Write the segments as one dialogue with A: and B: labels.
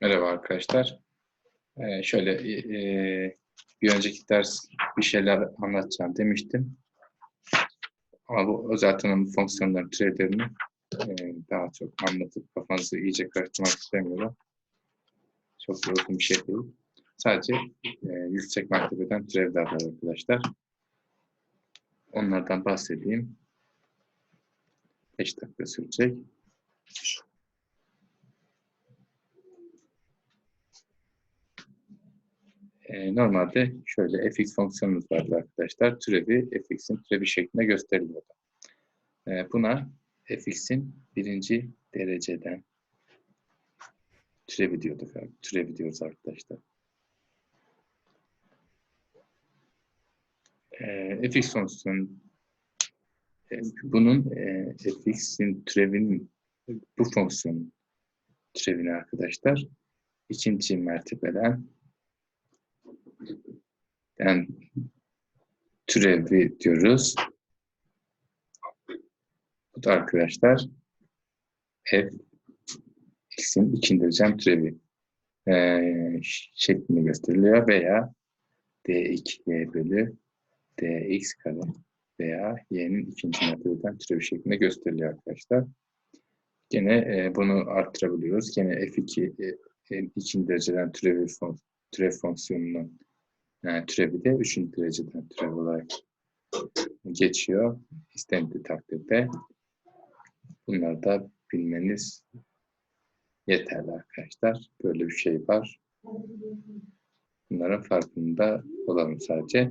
A: Merhaba arkadaşlar. Ee, şöyle e, bir önceki ders bir şeyler anlatacağım demiştim. Ama bu özel tanım fonksiyonların türevlerini e, daha çok anlatıp kafanızı iyice karıştırmak istemiyorum. Çok da uzun bir şey değil. Sadece e, yüksek mertebeden türevler var arkadaşlar. Onlardan bahsedeyim. 5 dakika sürecek. E, normalde şöyle fx fonksiyonumuz vardı arkadaşlar. Türevi fx'in türevi şeklinde gösteriliyordu. E, buna fx'in birinci dereceden türevi diyorduk. Türevi diyoruz arkadaşlar. E, fx fonksiyonu e, bunun e, fx'in türevinin bu fonksiyonun türevini arkadaşlar ikinci mertebeden yani türevi diyoruz. Bu da arkadaşlar f x'in ikinci derecem türevi e, şeklinde gösteriliyor veya d2y bölü dx kare veya y'nin ikinci mertebeden türevi şeklinde gösteriliyor arkadaşlar. Gene e, bunu arttırabiliyoruz. Gene f2 e, ikinci dereceden türevi fon, türev fonksiyonunun yani türevi de üçüncü dereceden türev olarak geçiyor. İstendiği takdirde bunları da bilmeniz yeterli arkadaşlar. Böyle bir şey var. Bunların farkında olalım sadece.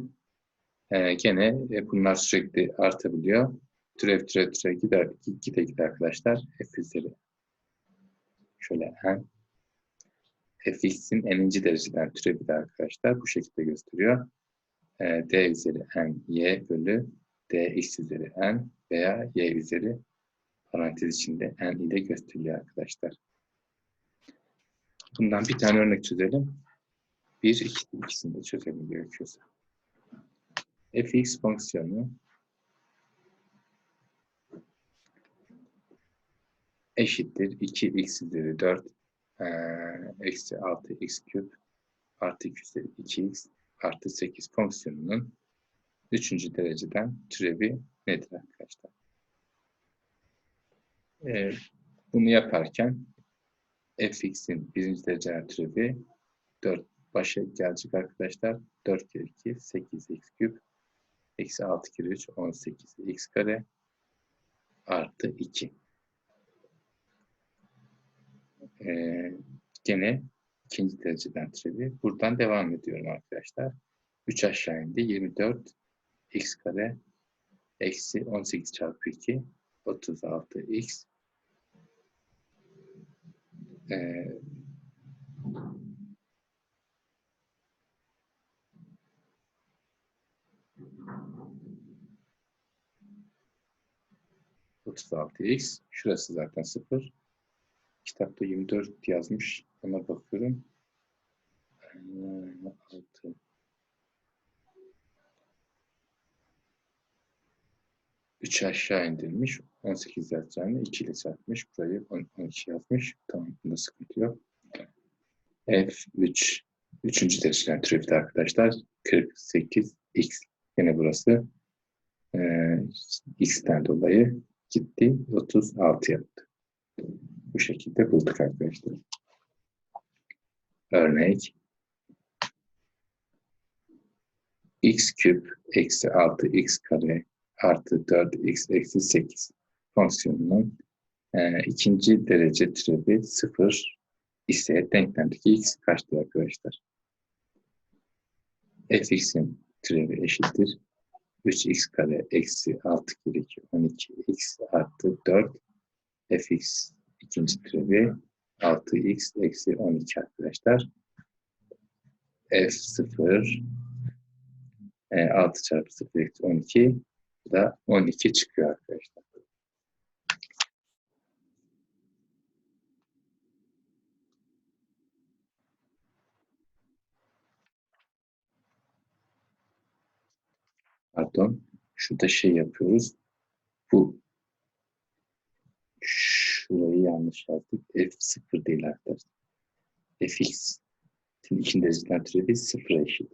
A: Ee, gene e, bunlar sürekli artabiliyor. Türev türev türev gider, gide gider arkadaşlar. F üzeri. Şöyle n fx'in n'inci dereceden türevi de arkadaşlar bu şekilde gösteriyor. E, d üzeri n y bölü dx üzeri n veya y üzeri parantez içinde n ile gösteriliyor arkadaşlar. Bundan bir tane örnek çözelim. Bir, iki, ikisini de çözelim gerekiyorsa. fx fonksiyonu eşittir 2x üzeri 4 eksi 6x küp artı 2 üzeri 2x artı 8 fonksiyonunun üçüncü dereceden türevi nedir arkadaşlar? Ee, bunu yaparken fx'in birinci dereceden türevi 4 başa gelecek arkadaşlar. 4 kere 2 8x küp eksi 6 kere 3 18 x kare artı 2. Ee, gene ikinci dereceden türevi. Buradan devam ediyorum arkadaşlar. 3 aşağı indi. 24 x kare eksi 18 çarpı 2 36 x ee, x. Şurası zaten sıfır. Kitapta 24 yazmış. Ona bakıyorum. 6. Üç aşağı indirmiş. 18 yazacağını 2 ile çarpmış. Burayı 12 yazmış. Tamam. Bunda sıkıntı yok. F3 üçüncü dereceden türevde arkadaşlar. 48 x. Yine burası ee, x'ten dolayı gitti. 36 yaptı. Bu şekilde bulduk arkadaşlar. Örnek x küp eksi 6 x kare artı 4 x eksi 8 fonksiyonunun e, ikinci derece türevi 0 ise denklemdeki x kaçtır arkadaşlar? fx'in türevi eşittir. 3x kare eksi 6 kere 2 12x artı 4 fx ikinci türevi 6x eksi 12 arkadaşlar. F0 e, 6 çarpı 0 eksi 12 bu da 12 çıkıyor arkadaşlar. Pardon. Şurada şey yapıyoruz. Bu şurayı yanlış yazdık. F0 değil arkadaşlar. fx'in ikinci dereceden türevi sıfıra eşit.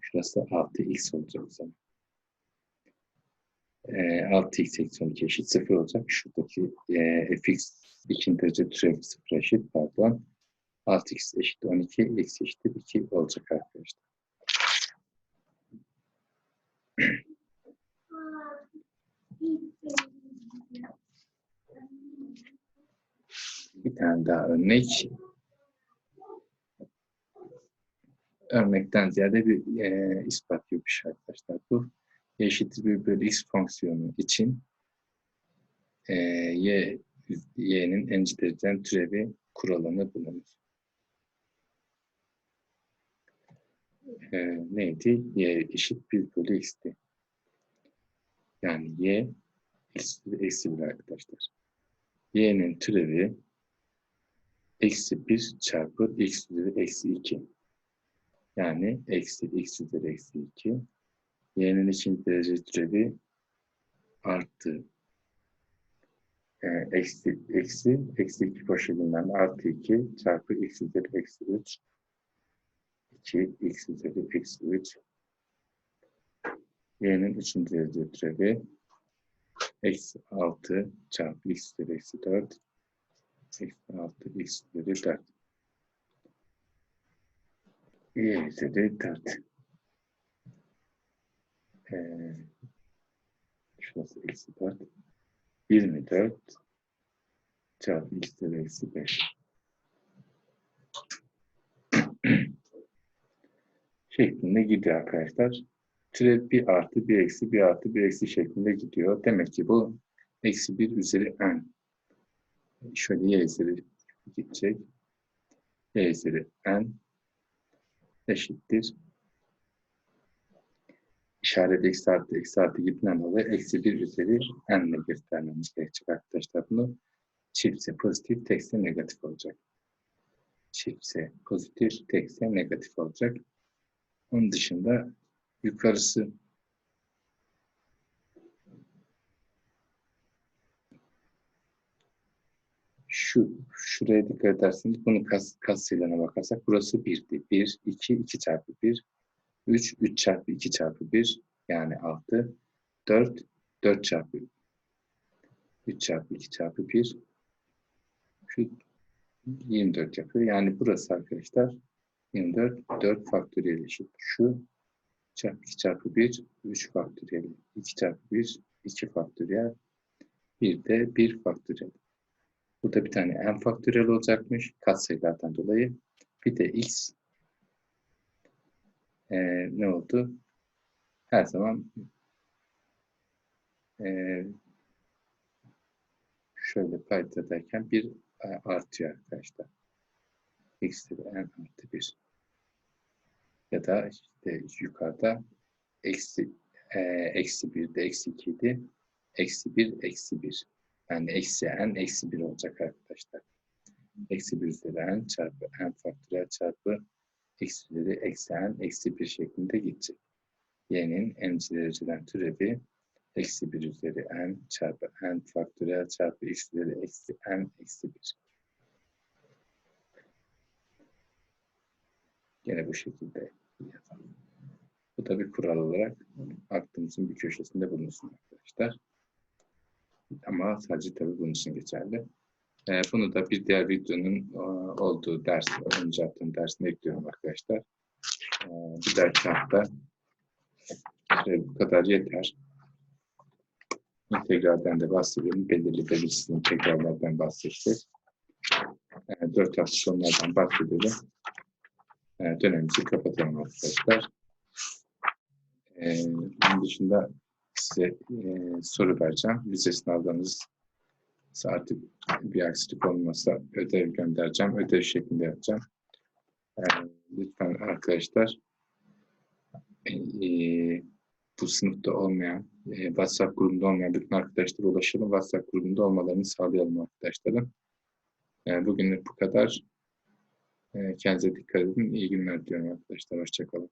A: Şurası 6x olacak o zaman. Ee, 6x eksi 12 eşit 0 olacak. Şuradaki e, fx ikinci derece türevi 0 eşit pardon. 6x eşit 12, x eşittir 2 olacak arkadaşlar. Bir tane daha örnek. Örnekten ziyade bir e, ispat şey arkadaşlar. Bu y eşittir 1 bölü x fonksiyonu için e, y y'nin en dereceden türevi kuralını bulunur. E, neydi? y eşit 1 bölü x'ti. Yani y eksi, eksi 1 arkadaşlar. y'nin türevi eksi 1 çarpı x üzeri eksi 2. Yani eksi x üzeri eksi 2. Y'nin ikinci derece türevi artı e, eksi, eksi, eksi 2 poşetinden artı 2 çarpı x üzeri eksi 3 2 x üzeri eksi 3 y'nin üçüncü derece türevi eksi 6 çarpı x üzeri eksi 4 eksi 6 x üzeri 4 y üzeri 4 ee, şurası eksi 4 24 çarpı x üzeri eksi 5 şeklinde gidiyor arkadaşlar. Türev bir artı bir eksi bir artı bir eksi şeklinde gidiyor. Demek ki bu eksi bir üzeri n. Şöyle y üzeri gidecek. y üzeri n eşittir. İşaret eksi artı eksi artı gittiğinden dolayı eksi bir üzeri n ile göstermemiz gerekecek arkadaşlar. Bunu çiftse pozitif, tekse negatif olacak. Çiftse pozitif, tekse negatif olacak. Onun dışında yukarısı. Şu şuraya dikkat ederseniz bunu kas, kas sayılarına bakarsak burası 1'di. 1, 2, 2 çarpı 1, 3, 3 çarpı 2 çarpı 1 yani 6, 4, 4 çarpı. 3 çarpı 2 çarpı 1 şu 24 yapıyor. Yani burası arkadaşlar 24, 4 faktöriyel eşit. Şu çarpı 2 çarpı 1, 3 faktöriyel. 2 çarpı 1, 2 faktöriyel. Bir de 1 faktöriyel. Burada bir tane n faktöriyel olacakmış katsayılardan dolayı. Bir de x e, ne oldu? Her zaman e, şöyle payda derken bir e, artıyor arkadaşlar. x de n artı 1 ya da işte yukarıda eksi e, eksi 1'de eksi 2 idi. Eksi 1, eksi 1. Yani eksi n, eksi 1 olacak arkadaşlar. Eksi 1 üzeri n çarpı n faktöriyel çarpı eksi üzeri eksi n, eksi 1 şeklinde gidecek. y'nin n dereceden türevi eksi 1 üzeri n çarpı n faktöriyel çarpı x üzeri eksi n eksi 1. Yine bu şekilde. Bu da bir kural olarak aklımızın bir köşesinde bulunsun arkadaşlar. Ama sadece tabii bunun için geçerli. Ee, bunu da bir diğer videonun e, olduğu ders, önce yaptığım dersine ekliyorum arkadaşlar. Ee, bir dahaki hafta işte bu kadar yeter. İntegralden de bahsedelim. Belirli belirsiz integrallerden bahsedeceğiz. Ee, dört hafta sonlardan bahsedelim. Ee, dönemimizi kapatalım arkadaşlar. Ee, bunun dışında size e, soru vereceğim. Vize sınavlarınız artık bir aksilik olmasa ödev göndereceğim. Ödev şeklinde yapacağım. Ee, lütfen arkadaşlar e, e, bu sınıfta olmayan, e, WhatsApp grubunda olmayan bütün arkadaşlara ulaşalım. WhatsApp grubunda olmalarını sağlayalım arkadaşlarım. E, bugünlük bu kadar. Kendinize dikkat edin. İyi günler diyorum arkadaşlar. Hoşçakalın.